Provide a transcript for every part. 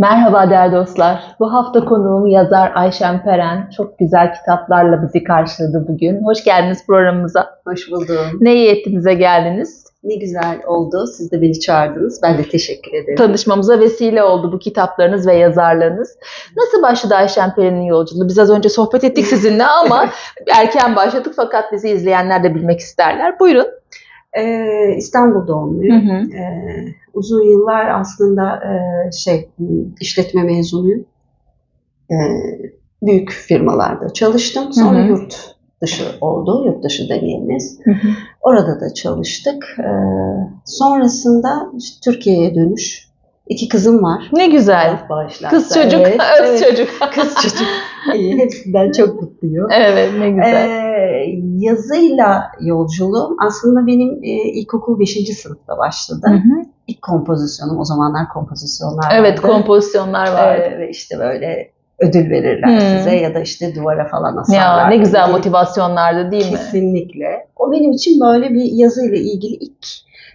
Merhaba değerli dostlar. Bu hafta konuğum yazar Ayşen Peren. Çok güzel kitaplarla bizi karşıladı bugün. Hoş geldiniz programımıza. Hoş buldum. Ne iyi ettinize geldiniz. Ne güzel oldu. Siz de beni çağırdınız. Ben de teşekkür ederim. Tanışmamıza vesile oldu bu kitaplarınız ve yazarlarınız. Nasıl başladı Ayşen Peren'in yolculuğu? Biz az önce sohbet ettik sizinle ama erken başladık fakat bizi izleyenler de bilmek isterler. Buyurun. Ee, İstanbul doğumluyum. hı. Ee, uzun yıllar aslında e, şey işletme mezunuyum. Ee, büyük firmalarda çalıştım. Sonra Hı hı. yurt dışı oldu. Yurt dışı deneyimimiz. Orada da çalıştık. Ee, sonrasında işte Türkiye'ye dönüş. İki kızım var. Ne güzel. Bağışlarsa. Kız çocuk, Evet, öz evet. çocuk. Kız çocuk. İyi, hepsinden çok mutluyum. Evet ne güzel. Ee, yazıyla yolculuğum aslında benim e, ilkokul 5. sınıfta başladı. Hı hı. İlk kompozisyonum o zamanlar kompozisyonlar Evet vardı. kompozisyonlar vardı. Ee, ve işte böyle ödül verirler Hmm. size ya da işte duvara falan ya asarlar. ne güzel Böyle motivasyonlardı değil mi? Kesinlikle. O benim için böyle bir yazıyla ilgili ilk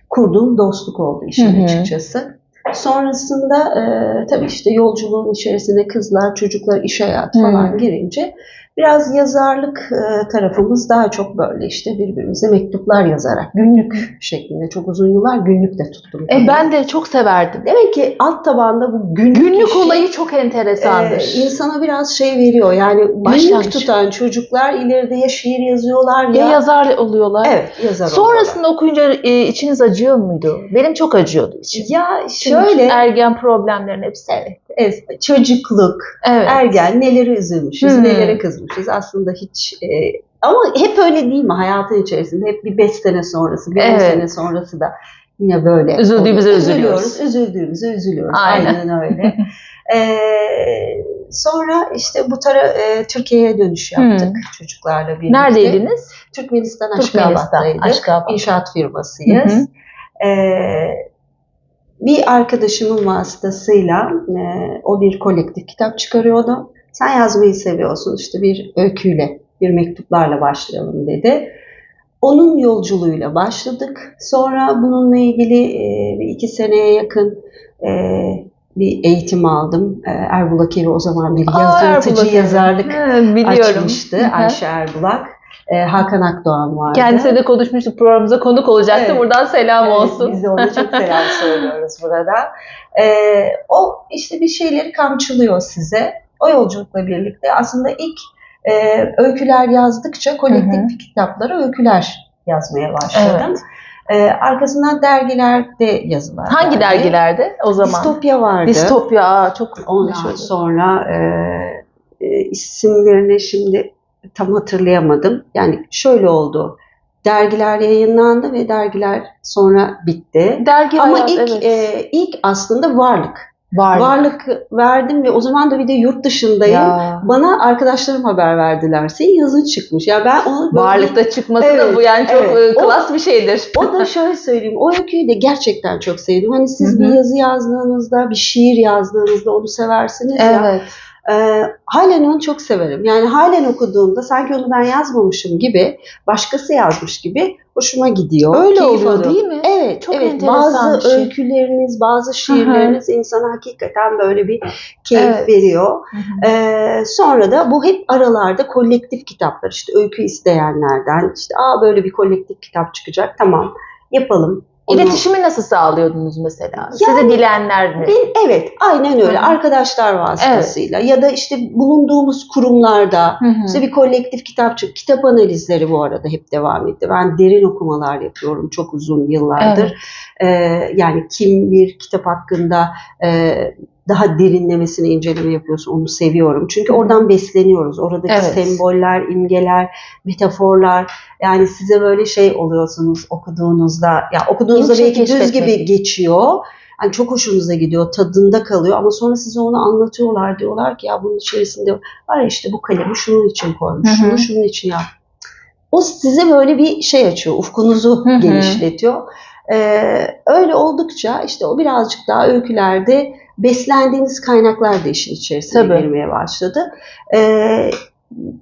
kurduğum dostluk oldu işin hı. açıkçası. Sonrasında e, tabii işte yolculuğun içerisinde kızlar, çocuklar, iş hayatı falan Hı. girince biraz yazarlık e, tarafımız daha çok böyle işte birbirimize mektuplar yazarak günlük şeklinde çok uzun yıllar günlük de tuttum. E, ben de çok severdim. Demek ki alt tabanda bu günlük, Günlük işi, olayı çok enteresandır. e, insana biraz şey veriyor. Yani günlük Başlangıç. tutan çocuklar ileride ya şiir yazıyorlar ya ya, yazar oluyorlar. Evet, yazar oluyorlar. Sonrasında okuyunca e, içiniz acıyor muydu? Benim çok acıyordu içim. Ya Çünkü şöyle ergen problemlerin hepsi evet. evet, çocukluk, Evet. ergen neleri üzülmüşüz, Hmm. nelere kızmışız aslında hiç e, ama hep öyle değil mi hayatın içerisinde hep bir beş sene sonrası, bir Evet. sene sonrası da yine böyle. Üzüldüğümüze oluyor. üzülüyoruz. Üzüldüğümüze üzülüyoruz. Aynen. Aynen, öyle. Ee, sonra işte bu tara e, Türkiye'ye dönüş yaptık Hmm. çocuklarla birlikte. Neredeydiniz? Türkmenistan Türkmenistan. Aşkabat'taydık. Aşkabat. İnşaat firmasıyız. Hı hı. Ee, bir arkadaşımın vasıtasıyla e, o bir kolektif kitap çıkarıyordu. Sen yazmayı seviyorsun işte bir öyküyle, bir mektuplarla başlayalım dedi. Onun yolculuğuyla başladık. Sonra bununla ilgili e, iki seneye yakın e, bir eğitim aldım. E, Erbulak Evi o zaman bir Evi. yazarlık biliyorum. açmıştı. Hı hı. Ayşe Erbulak. E, Hakan Akdoğan vardı. Kendisiyle de konuşmuştuk. Programımıza konuk olacaktı. Evet. Buradan selam Evet, olsun. Biz de ona çok selam söylüyoruz burada. Ee, o işte bir şeyleri kamçılıyor size. O yolculukla birlikte aslında ilk e, öyküler yazdıkça kolektif Hı kitaplara öyküler yazmaya başladım. Evet. Ee, arkasından dergilerde yazılar. Hangi geldi. dergilerde o zaman? Distopya vardı. Distopya. Aa, çok Ondan sonra e, e, isimlerini şimdi tam hatırlayamadım. Yani şöyle oldu. Dergiler yayınlandı ve dergiler sonra bitti. Dergi Ama hayat, ilk evet. e, ilk aslında varlık. Varlık. Varlık verdim ve o zaman da bir de yurt dışındayım. Ya. Bana arkadaşlarım haber verdiler. Senin yazın çıkmış. Ya ben onu böyle- Varlıkta çıkması da Evet, bu yani çok evet. e, klas bir şeydir. O da şöyle söyleyeyim. O öyküyü de gerçekten çok sevdim. Hani siz Hı hı. bir yazı yazdığınızda, bir şiir yazdığınızda onu seversiniz ya. Evet. Ee, halen onu çok severim. Yani halen okuduğumda sanki onu ben yazmamışım gibi, başkası yazmış gibi hoşuma gidiyor. Öyle keyif oluyor alıyorum. değil mi? Evet, Çok evet. Bazı şey. öyküleriniz, bazı şiirleriniz insana hakikaten böyle bir keyif Evet. veriyor. Hı hı. Ee, sonra da bu hep aralarda kolektif kitaplar işte öykü isteyenlerden işte aa böyle bir kolektif kitap çıkacak tamam yapalım. İletişimi nasıl sağlıyordunuz mesela? Size Yani- bilenler mi? Ben- evet aynen öyle Hı hı. arkadaşlar vasıtasıyla ya da işte bulunduğumuz kurumlarda Hı hı. işte bir kolektif kitap çık kitap analizleri bu arada hep devam etti. Ben derin okumalar yapıyorum çok uzun yıllardır. Ee, yani kim bir kitap hakkında e, daha derinlemesine inceleme yapıyorsa onu seviyorum. Çünkü oradan besleniyoruz. Oradaki Evet. semboller, imgeler, metaforlar yani size böyle şey oluyorsunuz okuduğunuzda ya okuduğunuzda İlgi belki düz gibi geçiyor. Yani çok hoşunuza gidiyor, tadında kalıyor ama sonra size onu anlatıyorlar. Diyorlar ki ya bunun içerisinde var işte bu kalemi şunun için koymuş, Hı hı. şunu şunun için yap. O size böyle bir şey açıyor, ufkunuzu Hı hı. genişletiyor. Ee, öyle oldukça işte o birazcık daha öykülerde beslendiğiniz kaynaklar da işin içerisine Tabii. girmeye başladı. Ee,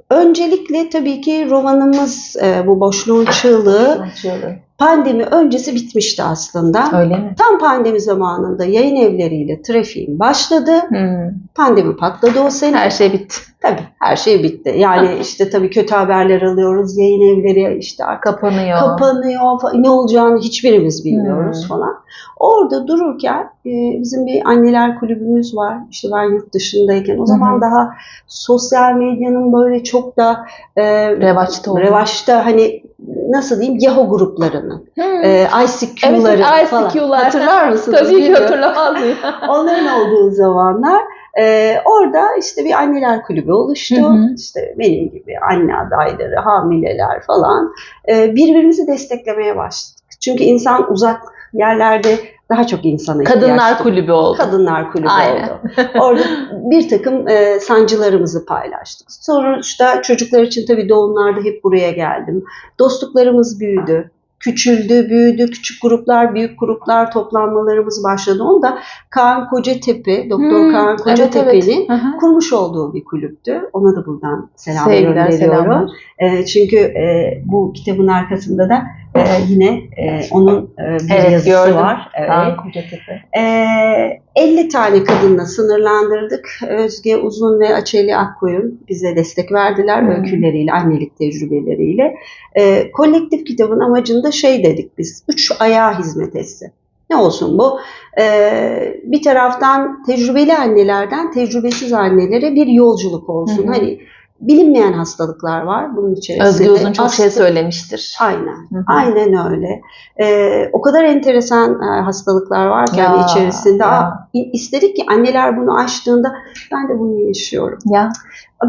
öncelikle tabii ki romanımız e, bu boşluğun çığlığı Açıyorum. Pandemi öncesi bitmişti aslında. Öyle mi? Tam pandemi zamanında yayın evleriyle trafiğin başladı. Hmm. Pandemi patladı o sene. Her şey bitti. Tabii her şey bitti. Yani işte tabii kötü haberler alıyoruz. Yayın evleri işte Kapanıyor. kapanıyor. Ne olacağını hiçbirimiz bilmiyoruz Hmm. falan. Orada dururken e, bizim bir anneler kulübümüz var. İşte ben yurt dışındayken o zaman hı. daha sosyal medyanın böyle çok da e, Revaçta revaçta hani nasıl diyeyim Yahoo gruplarının, Hmm. e, ICQ'ların evet, falan. ICQ'lar. Hatırlar mısınız? Tabii ki hatırlamaz mıyım? Onların olduğu zamanlar e, orada işte bir anneler kulübü oluştu. Hı hı. İşte benim gibi anne adayları, hamileler falan e, birbirimizi desteklemeye başladık. Çünkü insan uzak yerlerde daha çok insana ihtiyaç Kadınlar duyuyor. kulübü oldu. Kadınlar kulübü Aynen. oldu. Orada bir takım e, sancılarımızı paylaştık. Sonuçta çocuklar için tabii doğumlarda hep buraya geldim. Dostluklarımız büyüdü. Küçüldü, büyüdü. Küçük gruplar, büyük gruplar toplanmalarımız başladı. Onda Kaan Kocatepe, Doktor Hmm, Kaan evet, Kocatepe'nin evet. Hı. kurmuş olduğu bir kulüptü. Ona da buradan selam Sevgiler, gönderiyorum. selamlar. E, çünkü e, bu kitabın arkasında da e, yine e, onun e, bir Evet, yazısı gördüm. var. Evet. Kocatepe. Ee, 50 tane kadınla sınırlandırdık. Özge Uzun ve Açeli Akkoyun bize destek verdiler Hmm. öyküleriyle, annelik tecrübeleriyle. Ee, kolektif kitabın amacında şey dedik biz, üç ayağa hizmet etsin. Ne olsun bu? Ee, bir taraftan tecrübeli annelerden tecrübesiz annelere bir yolculuk olsun. Hı hı. Hani bilinmeyen hastalıklar var bunun içerisinde. Özge Uzun çok şey Astım- söylemiştir. Aynen. Hı hı. Aynen öyle. Ee, o kadar enteresan e, hastalıklar var ki Ya, içerisinde. ya. İstedik ki anneler bunu açtığında ben de bunu yaşıyorum. Ya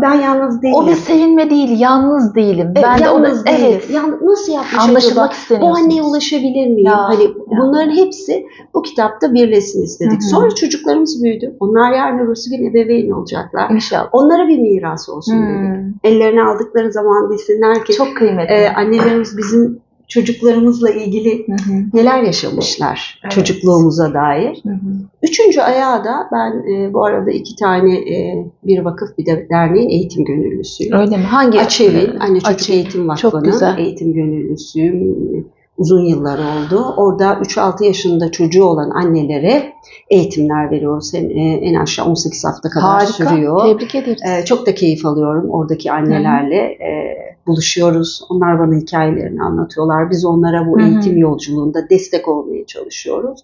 Ben yalnız değilim. o bir sevinme değil, yalnız değilim. Evet, ben de onu yalnız değilim. evet. Yan- nasıl yapmış Anlaşılmak acaba? Bu anneye ulaşabilir miyim? Ya, hani ya. bunların hepsi bu kitapta birleşsin istedik. Hı hı. Sonra çocuklarımız büyüdü. Onlar yarın öbürsü gün ebeveyn olacaklar. İnşallah. Onlara bir miras olsun dedik. Hmm. Ellerine aldıkları zaman desinler ki Çok kıymetli. e, annelerimiz bizim çocuklarımızla ilgili Hı hı. neler yaşamışlar Evet. çocukluğumuza dair. Hı hı. Üçüncü ayağı da ben e, bu arada iki tane e, bir vakıf bir de derneğin eğitim gönüllüsüyüm. Öyle mi? Hangi? Açevin, Anne Çocuk Açevin. Eğitim Vakfı'nın eğitim gönüllüsüyüm. Uzun yıllar oldu. Orada 3-6 yaşında çocuğu olan annelere eğitimler veriyoruz. En, e, en aşağı 18 hafta kadar Harika. sürüyor. Tebrik ederiz. Ee, çok da keyif alıyorum oradaki annelerle. e, buluşuyoruz. Onlar bana hikayelerini anlatıyorlar. Biz onlara bu Hı hı. eğitim yolculuğunda destek olmaya çalışıyoruz.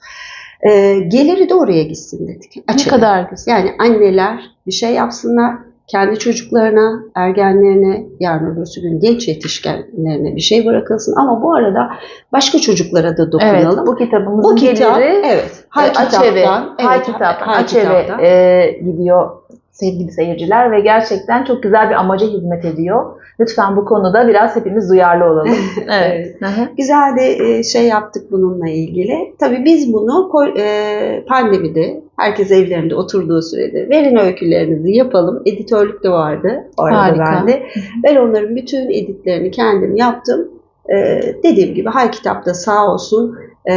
Ee, geliri de oraya gitsin dedik. ne Açalım. kadar güzel. Yani anneler bir şey yapsınlar. Kendi çocuklarına, ergenlerine, yarın öbürsü gün genç yetişkinlerine bir şey bırakılsın. Ama bu arada başka çocuklara da Evet, dokunalım. bu kitabımızın bu kitap, geliri evet, Hay e, Kitap'tan, evet, Hay Kitap'tan, Açeve e, gidiyor sevgili seyirciler ve gerçekten çok güzel bir amaca hizmet ediyor. Lütfen bu konuda biraz hepimiz duyarlı olalım. evet. Güzel de e, şey yaptık bununla ilgili. Tabii biz bunu e, pandemide herkes evlerinde oturduğu sürede verin öykülerinizi yapalım. Editörlük de vardı o arada Harika. bende. Ben onların bütün editlerini kendim yaptım. E, dediğim gibi Hay Kitap'ta sağ olsun e,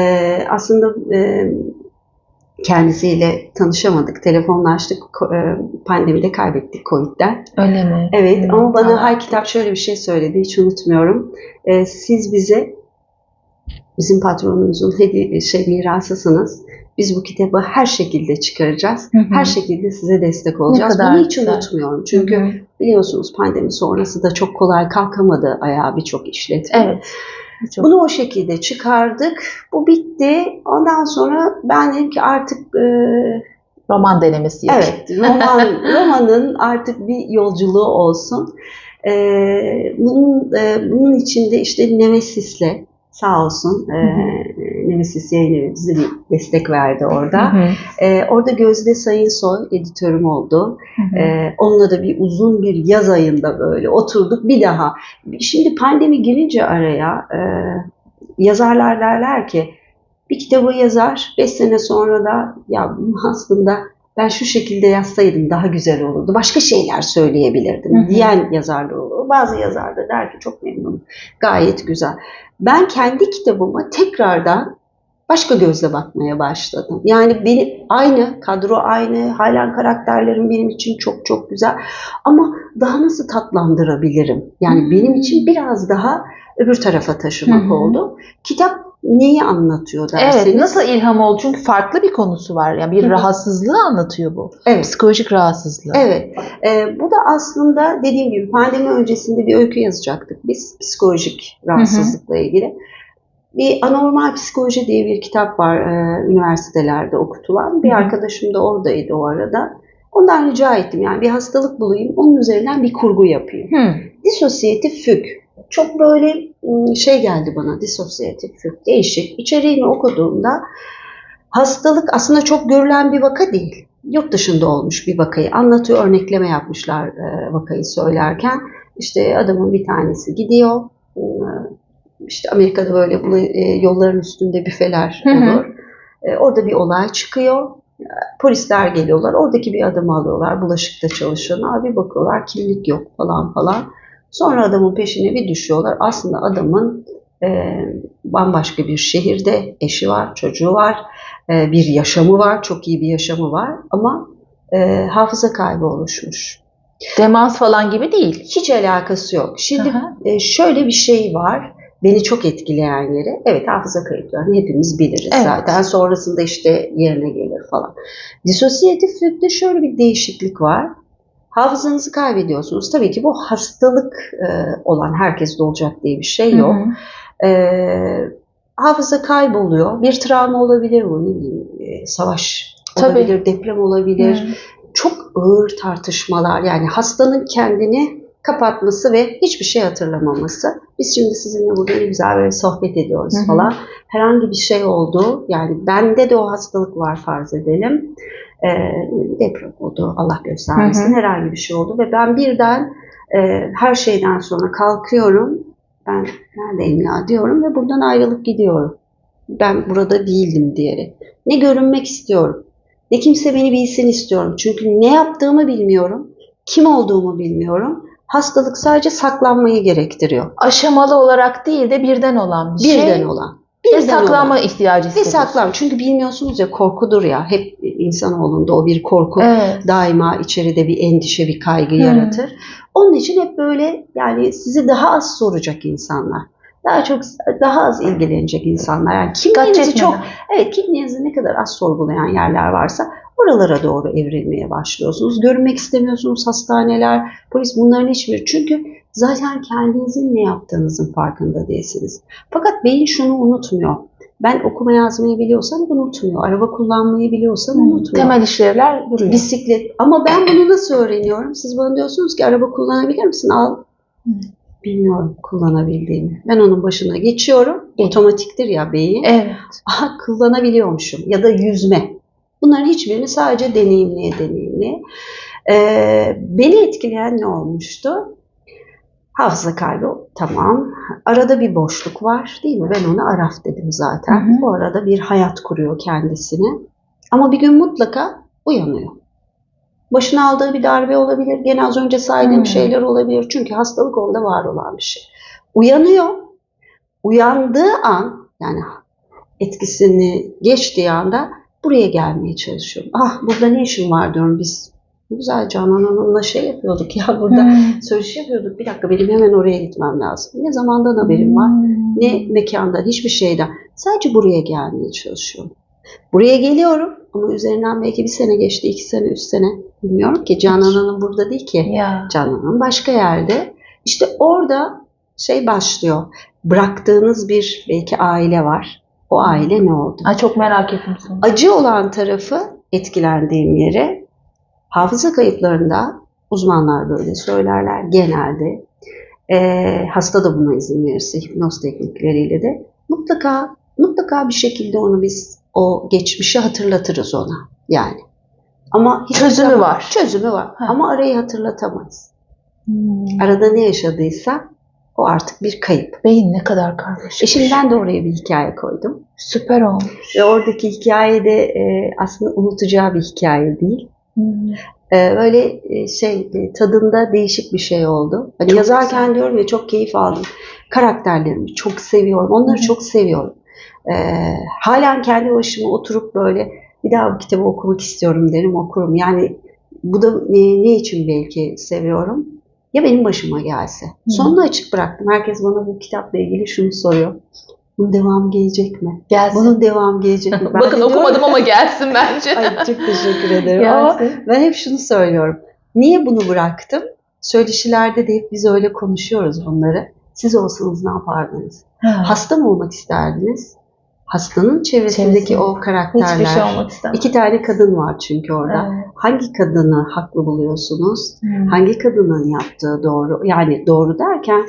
aslında e, kendisiyle tanışamadık, telefonlaştık. E, pandemide kaybettik Covid'den. Öyle mi? Evet Hmm, ama bana tamam. Hay Kitap şöyle bir şey söyledi hiç unutmuyorum. Ee, siz bize bizim patronumuzun hediye şey mirasısınız. Biz bu kitabı her şekilde çıkaracağız. Hı hı. Her şekilde size destek olacağız. Bunu hiç güzel. unutmuyorum. Çünkü Hı hı. biliyorsunuz pandemi sonrası da çok kolay kalkamadı ayağa birçok işletme. Evet. Çok Bunu o şekilde çıkardık. Bu bitti. Ondan sonra ben dedim ki artık e, roman denemesi. Evet, roman, romanın artık bir yolculuğu olsun. Ee, bunun, e, bunun içinde işte Nemesis'le sağ olsun e, Nemesis yayını bize bir destek verdi orada. Hı hı. Ee, orada Gözde Sayınsoy editörüm oldu. Hı hı. Ee, onunla da bir uzun bir yaz ayında böyle oturduk bir daha. Şimdi pandemi girince araya e, yazarlar derler ki bir kitabı yazar 5 sene sonra da ya aslında ben şu şekilde yazsaydım daha güzel olurdu. Başka şeyler söyleyebilirdim Hı hı. diyen yazarlar olur. Bazı yazar da der ki çok memnunum. Gayet güzel. Ben kendi kitabıma tekrardan başka gözle bakmaya başladım. Yani beni aynı, kadro aynı, halen karakterlerim benim için çok çok güzel. Ama daha nasıl tatlandırabilirim? Yani Hmm. benim için biraz daha öbür tarafa taşımak Hı hı. oldu. Kitap neyi anlatıyor derseniz. Evet, nasıl ilham oldu? Çünkü farklı bir konusu var. Yani bir Hı hı. rahatsızlığı anlatıyor bu. Evet. Psikolojik rahatsızlığı. Evet. Ee, bu da aslında dediğim gibi pandemi öncesinde bir öykü yazacaktık biz psikolojik rahatsızlıkla ilgili. Bir anormal psikoloji diye bir kitap var e, üniversitelerde okutulan. Bir Hı hı. arkadaşım da oradaydı o arada. Ondan rica ettim yani bir hastalık bulayım, onun üzerinden bir kurgu yapayım. Hı. Disosyatif füg. Çok böyle ım, şey geldi bana disosyatif füg. Değişik. İçeriğini okuduğumda hastalık aslında çok görülen bir vaka değil. Yurt dışında olmuş bir vakayı anlatıyor. Örnekleme yapmışlar vakayı söylerken. İşte adamın bir tanesi gidiyor. İşte Amerika'da böyle yolların üstünde büfeler Hı hı. olur. E, Orada bir olay çıkıyor. Polisler geliyorlar. Oradaki bir adamı alıyorlar. Bulaşıkta çalışan. Abi bakıyorlar kimlik yok falan falan. Sonra adamın peşine bir düşüyorlar. Aslında adamın e, bambaşka bir şehirde eşi var, çocuğu var, e, bir yaşamı var, çok iyi bir yaşamı var ama e, hafıza kaybı oluşmuş. Demans falan gibi değil. Hiç alakası yok. Şimdi Aha. e, şöyle bir şey var. Beni çok etkileyen yeri. Evet hafıza kayıplarını hepimiz biliriz Evet. zaten. Sonrasında işte yerine gelir falan. Disosiyatif şöyle bir değişiklik var. Hafızanızı kaybediyorsunuz. Tabii ki bu hastalık e, olan herkeste olacak diye bir şey yok. Hı hı. Ee, hafıza kayboluyor. Bir travma olabilir bu, ne bileyim, e, savaş Tabii. olabilir, deprem olabilir. Hı. Çok ağır tartışmalar yani hastanın kendini kapatması ve hiçbir şey hatırlamaması. Biz şimdi sizinle burada güzel böyle sohbet ediyoruz Hı hı. falan. Herhangi bir şey oldu. Yani bende de o hastalık var farz edelim. Ee, deprem oldu. Allah göstermesin. Hı hı. Herhangi bir şey oldu ve ben birden e, her şeyden sonra kalkıyorum. Ben neredeyim ya diyorum ve buradan ayrılıp gidiyorum. Ben burada değildim diyerek. Ne görünmek istiyorum. Ne kimse beni bilsin istiyorum. Çünkü ne yaptığımı bilmiyorum. Kim olduğumu bilmiyorum. Hastalık sadece saklanmayı gerektiriyor. Aşamalı olarak değil de birden olan bir Birden şey. olan. Ve Birden saklanma olan. ihtiyacı Ve hissediyorsun. saklan. Çünkü bilmiyorsunuz ya korkudur ya. Hep insanoğlunda o bir korku Evet. daima içeride bir endişe, bir kaygı Hı. yaratır. Onun için hep böyle yani sizi daha az soracak insanlar. Daha çok daha az ilgilenecek insanlar. Yani kimliğinizi çok evet kimliğinizi ne kadar az sorgulayan yerler varsa oralara doğru evrilmeye başlıyorsunuz. Görünmek istemiyorsunuz hastaneler, polis bunların hiçbir. Çünkü zaten kendinizin ne yaptığınızın farkında değilsiniz. Fakat beyin şunu unutmuyor. Ben okuma yazmayı biliyorsam unutmuyor. Araba kullanmayı biliyorsam unutmuyor. Temel işlevler duruyor. Bisiklet. Ama ben bunu nasıl öğreniyorum? Siz bana diyorsunuz ki araba kullanabilir misin? Al. Hı. Bilmiyorum kullanabildiğimi. Ben onun başına geçiyorum. Evet. Otomatiktir ya beyin. Evet. Aha kullanabiliyormuşum. Ya da yüzme. Bunların hiçbirini sadece deneyimleye deneyimleye. Ee, beni etkileyen ne olmuştu? Hafıza kaybı tamam. Arada bir boşluk var değil mi? Ben ona araf dedim zaten. Hı hı. Bu arada bir hayat kuruyor kendisine. Ama bir gün mutlaka uyanıyor. Başına aldığı bir darbe olabilir. Gene az önce saydığım Hı. şeyler olabilir. Çünkü hastalık onda var olan bir şey. Uyanıyor. Uyandığı an yani etkisini geçtiği anda buraya gelmeye çalışıyorum. Ah burada ne işim var diyorum biz. Güzel Canan Hanım'la şey yapıyorduk ya burada Hmm. söyleşi yapıyorduk. Bir dakika benim hemen oraya gitmem lazım. Ne zamandan haberim var Hmm. ne mekandan hiçbir şeyden. Sadece buraya gelmeye çalışıyorum. Buraya geliyorum ama üzerinden belki bir sene geçti, iki sene, üç sene. Bilmiyorum ki Canan Hanım burada değil ki. Ya. Canan Hanım başka yerde. İşte orada şey başlıyor. Bıraktığınız bir belki aile var. O aile ne oldu? Ay çok merak ettim. Acı olan tarafı etkilendiğim yere hafıza kayıplarında uzmanlar böyle söylerler genelde. Eee, hasta da buna izin verirse hipnoz teknikleriyle de mutlaka mutlaka bir şekilde onu biz o geçmişi hatırlatırız ona yani. Ama Çözümü var. Çözümü var. Ha. Ama arayı hatırlatamayız. Hmm. Arada ne yaşadıysa o artık bir kayıp. Beyin ne kadar karmaşık. E şimdi ben de oraya bir hikaye koydum. Süper olmuş. Ve oradaki hikaye de e, aslında unutacağı bir hikaye değil. Hmm. Ee, böyle e, şey e, tadında değişik bir şey oldu. Hani Çok yazarken diyorum ya çok keyif aldım. Karakterlerimi çok seviyorum. Onları hı. çok seviyorum. e, halen kendi başıma oturup böyle bir daha bu kitabı okumak istiyorum derim okurum. Yani bu da ne, ne için belki seviyorum? Ya benim başıma gelse. Hı. Sonunu açık bıraktım. Herkes bana bu kitapla ilgili şunu soruyor. Bunun devamı gelecek mi? Gelsin. Bunun devamı gelecek mi? Ben de Bakın diyorum- okumadım ama gelsin bence. Ay çok teşekkür ederim. Ama Gelsin. ben hep şunu söylüyorum. Niye bunu bıraktım? Söyleşilerde de hep biz öyle konuşuyoruz bunları. Siz olsanız ne yapardınız? Hasta mı olmak isterdiniz? Hastanın çevresindeki Çevresinde. o karakterler. Hiçbir şey olmak istemem. İki tane kadın var çünkü orada. Evet. Hangi kadını haklı buluyorsunuz? Hmm. Hangi kadının yaptığı doğru? Yani doğru derken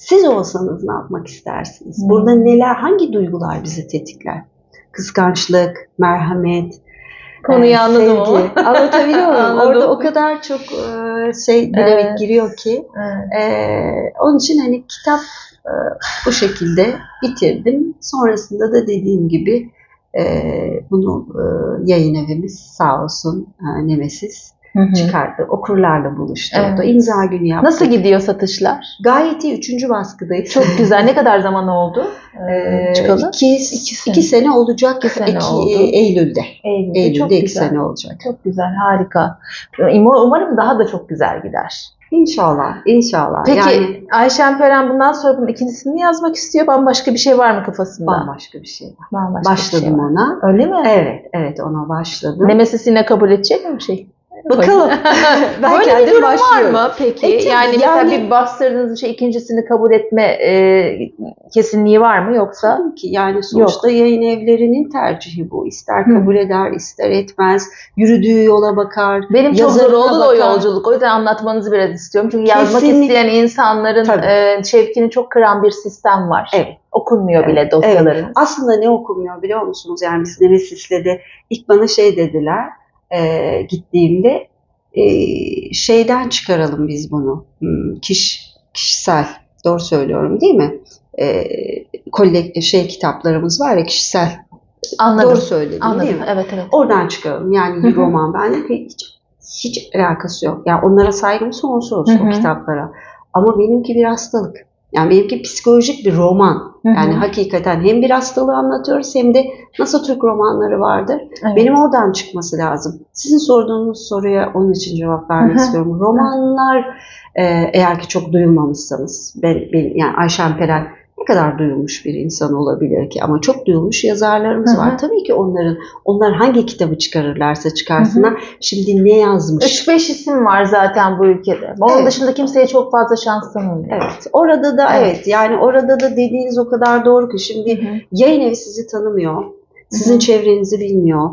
siz olsanız ne yapmak istersiniz? Hmm. Burada neler, hangi duygular bizi tetikler? Kıskançlık, merhamet, Konuyu e, anladım ama. sevgi. Anlatabiliyor muyum? Anladım. Orada o kadar çok e, şey dinamik Evet. giriyor ki. Evet. Ee, onun için hani kitap e, bu şekilde bitirdim. Sonrasında da dediğim gibi e, bunu e, yayın evimiz sağ olsun e, Nemesis Hı hı. çıkardı. Okurlarla buluşturdu. Evet. İmza günü yaptık. Nasıl gidiyor satışlar? Gayet iyi. Üçüncü baskıdayız. Çok güzel. Ne kadar zaman oldu? Ee, çıkalı? iki, İki iki, sene. sene. olacak. İki sene Eki- oldu. Eylül'de. Eylül'de. Eylül'de çok iki güzel. sene olacak. Çok güzel, harika. Umar- Umarım daha da çok güzel gider. İnşallah. İnşallah. Peki Yani Ayşen Peren bundan sonra bunun ikincisini mi yazmak istiyor? Bambaşka bir şey var mı kafasında? bambaşka bir şey var. Bambaşka bir Başladım şey var. ona. Öyle mi? Evet, evet ona başladım. Nemesis'i yine kabul edecek mi bir şey? Bakalım. ben Böyle bir durum var başlıyorum. mı peki? E, tabii, yani mesela yani- bir bastırdığınız şey ikincisini kabul etme e, kesinliği var mı yoksa? Tabii ki yani sonuçta yayın evlerinin tercihi bu. İster Hı. kabul eder, ister etmez. Yürüdüğü yola bakar. Benim çok zor oldu o yolculuk. O yüzden anlatmanızı biraz istiyorum. Çünkü yazmak Kesinlikle. isteyen insanların Tabii. e, şevkini çok kıran bir sistem var. Evet. Okunmuyor Evet, bile dosyaların. Aslında ne okumuyor biliyor musunuz? Yani biz Nemesis'le de ilk bana şey dediler e, gittiğimde e, şeyden çıkaralım biz bunu. Hmm, Kiş, kişisel. Doğru söylüyorum değil mi? E, kollek, şey kitaplarımız var ya kişisel. Anladım. Doğru söyledim değil Anladım. mi? Evet evet. Oradan çıkaralım. Yani bir roman. Ben de hiç, hiç alakası yok. Yani onlara saygım sonsuz Hı hı. o kitaplara. Ama benimki bir hastalık. Yani benimki psikolojik bir roman. Hı hı. Yani hakikaten hem bir hastalığı anlatıyoruz hem de nasıl Türk romanları vardır. Evet. Benim oradan çıkması lazım. Sizin sorduğunuz soruya onun için cevap vermek Hı hı. istiyorum. Romanlar e, eğer ki çok duyulmamışsanız, ben, ben, yani Ayşen Peren ne kadar duyulmuş bir insan olabilir ki? Ama çok duyulmuş yazarlarımız Hı hı. var. Tabii ki onların, onlar hangi kitabı çıkarırlarsa çıkarsınlar. Şimdi ne yazmış? 3-5 isim var zaten bu ülkede. Onun Evet. dışında kimseye çok fazla şans tanımıyor. Evet. Orada da Evet. evet. yani orada da dediğiniz o kadar doğru ki şimdi Hı hı. yayın evi sizi tanımıyor. Sizin Hı hı. çevrenizi bilmiyor.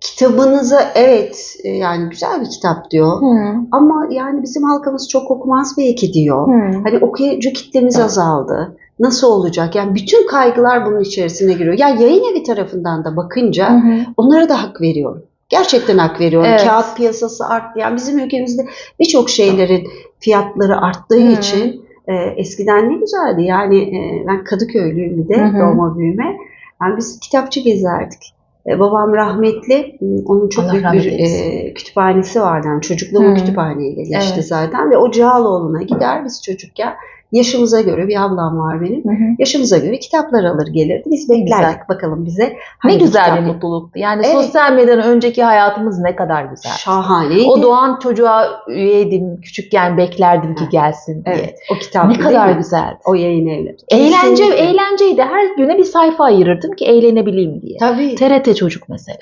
Kitabınıza evet e, yani güzel bir kitap diyor. Hı. Ama yani bizim halkımız çok okumaz belki diyor. Hı. Hani okuyucu kitlemiz azaldı. Nasıl olacak? Yani bütün kaygılar bunun içerisine giriyor. Ya yayın evi tarafından da bakınca Hı hı. onlara da hak veriyorum. Gerçekten hak veriyorum. Evet. Kağıt piyasası arttı. Yani bizim ülkemizde birçok şeylerin fiyatları arttığı Hı. için e, eskiden ne güzeldi. Yani e, ben Kadıköylüyüm de Hı hı. doğma büyüme. Yani biz kitapçı gezerdik. E, babam rahmetli. Onun çok Allah büyük bir e, kütüphanesi vardı. Yani çocukluğum Hı. kütüphaneyle geçti Evet. zaten. Ve o Cağaloğlu'na gider biz çocukken. Yaşımıza göre bir ablam var benim. Hı hı. Yaşımıza göre kitaplar alır gelirdi. Biz beklerdik bakalım bize. Ne güzel bir mutluluktu. Yani Evet. sosyal medyadan önceki hayatımız ne kadar güzel. Şahaneydi. O doğan çocuğa üyeydim, küçükken beklerdim ki Evet. gelsin diye. Evet, o kitap Ne kadar güzeldi. O yayın evleri. Eğlence, Kesinlikle. eğlenceydi. Her güne bir sayfa ayırırdım ki eğlenebileyim diye. Tabii. TRT Çocuk mesela.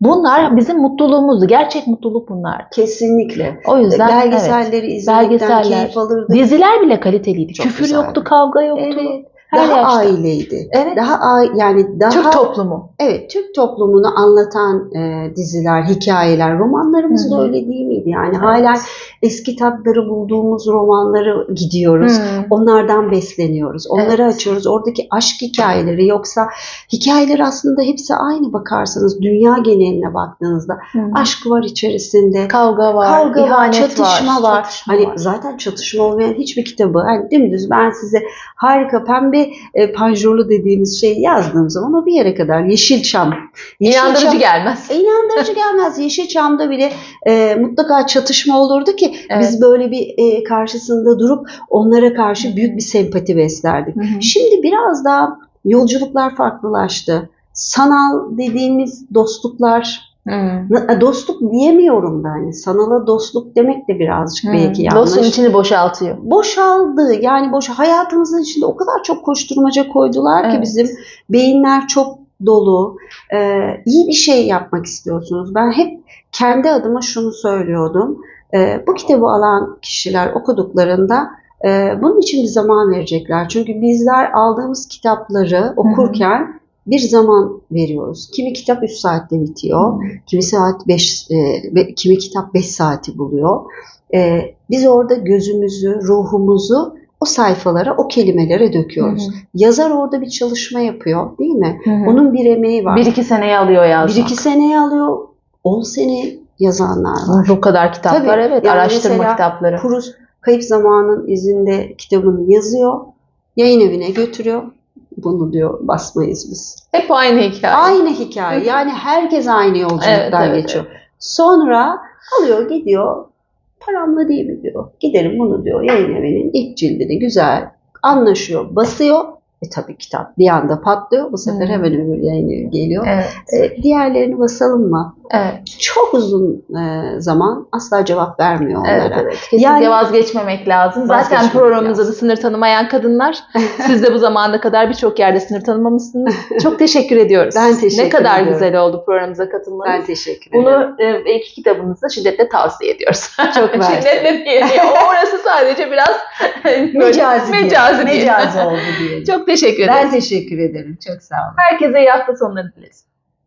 Bunlar bizim mutluluğumuzdu. Gerçek mutluluk bunlar. Kesinlikle. O yüzden evet. Belgeselleri izlemekten Belgeseller. keyif alırdık. Diziler bile kaliteliydi. Çok Küfür güzeldi. yoktu, kavga yoktu. Evet. Her daha yaşta. aileydi. Evet. Daha yani daha Türk toplumu. evet Türk toplumunu anlatan e, diziler, hikayeler, romanlarımız Hı da öyle değil miydi? Yani hala eski tatları bulduğumuz romanları gidiyoruz. Hı. Onlardan besleniyoruz. Onları Evet. açıyoruz. Oradaki aşk hikayeleri yoksa hikayeler aslında hepsi aynı bakarsanız dünya geneline baktığınızda Hı. aşk var içerisinde. Kavga var, Kavga var, çatışma var. çatışma Hani var. zaten çatışma olmayan hiçbir kitabı hani dümdüz ben size harika pembe e, panjurlu dediğimiz şeyi yazdığım zaman o bir yere kadar Yeşilçam. İnandırıcı Yeşilçam- gelmez. E, inandırıcı gelmez. Yeşilçam'da bile e, mutlaka çatışma olurdu ki Evet. biz böyle bir e, karşısında durup onlara karşı büyük bir sempati beslerdik. Şimdi biraz daha Yolculuklar farklılaştı. Sanal dediğimiz dostluklar Hmm. Dostluk diyemiyorum da hani sanala dostluk demek de birazcık Hmm. belki yanlış. Dostun içini boşaltıyor. Boşaldı yani boş hayatımızın içinde o kadar çok koşturmaca koydular ki Evet. bizim beyinler çok dolu. Ee, iyi bir şey yapmak istiyorsunuz. Ben hep kendi adıma şunu söylüyordum. Ee, bu kitabı alan kişiler okuduklarında e, bunun için bir zaman verecekler. Çünkü bizler aldığımız kitapları okurken bir zaman veriyoruz. Kimi kitap 3 saatte bitiyor. Kimi saat 5 kimi kitap 5 saati buluyor. E, biz orada gözümüzü, ruhumuzu o sayfalara, o kelimelere döküyoruz. Yazar orada bir çalışma yapıyor, değil mi? Hı hı. Onun bir emeği var. bir iki seneyi alıyor yazmak. Bir iki seneye alıyor, 10 sene yazanlar var. Bu kadar kitaplar Tabii. evet. Yani araştırma kitapları. Kuruz Kayıp Zamanın izinde kitabını yazıyor, yayın evine götürüyor. Bunu diyor basmayız biz. Hep aynı hikaye. Aynı hikaye. Yani herkes aynı yolculuktan Evet, evet, geçiyor. Sonra alıyor gidiyor. Paramla değil mi diyor. Giderim bunu diyor yayın evinin ilk cildini güzel anlaşıyor. Basıyor. E tabii kitap bir anda patlıyor. Bu sefer Hı. hemen öbür yayın geliyor. Evet. E, diğerlerini basalım mı? Evet. Çok uzun e, zaman asla cevap vermiyor onlara. Evet, evet. Kesinlikle Yani- vazgeçmemek lazım. Zaten Vazgeçmemek programımızda da sınır tanımayan kadınlar. Siz de bu zamana kadar birçok yerde sınır tanımamışsınız. Çok teşekkür ediyoruz. Ben teşekkür Ne kadar ediyorum. güzel oldu programımıza katılmanız. Ben teşekkür ederim. Bunu e, iki kitabınızda şiddetle tavsiye ediyoruz. Çok mersi. şiddetle diyelim. O Orası sadece biraz mecazi, diye- mecazi, mecazi oldu diye. Çok teşekkür ederiz. Ben teşekkür ederim. Çok sağ olun. Herkese iyi hafta sonları dileriz.